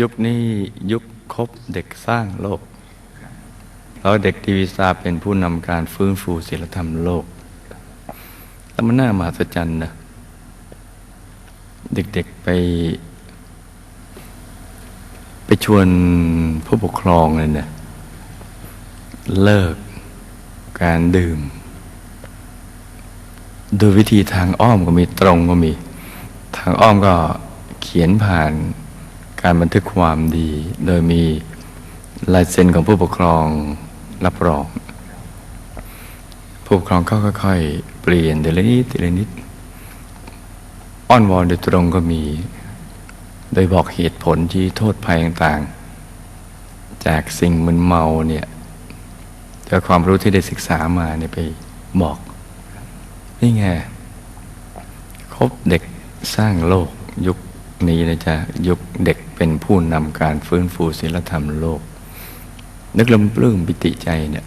ยุคนี้ยุคครบเด็กสร้างโลกแล้วเด็กทีวีซาเป็นผู้นำการฟื้นฟูศิลธรรมโลกแล้วมันน่ามหัศจรรย์นะ เด็กๆไป ไปชวนผู้ปกครองเลยเนี่ยเลิกการดื่ม โดยวิธีทางอ้อมก็มีตรงก็มี ทางอ้อมก็เขียนผ่าน การบันทึกความดี โดยมีลายเซ็นของผู้ปกครองรับรอง ผู้ปกครองก็ค่อยๆเปลี่ยนเดละนิดเดละนิดอ้อนวอนโดยตรงก็มี โดยบอกเหตุผลที่โทษภัยต่างๆ จากสิ่งมึนเมาเนี่ยจากความรู้ที่ได้ศึกษามาเนี่ยไปบอกนี่ไงครบเด็กสร้างโลกยุค นี้นะจ๊ะยุคเด็กเป็นผู้นำการฟื้นฟูศิลธรรมโลก นึกลำปลื้มปิติใจเนี่ย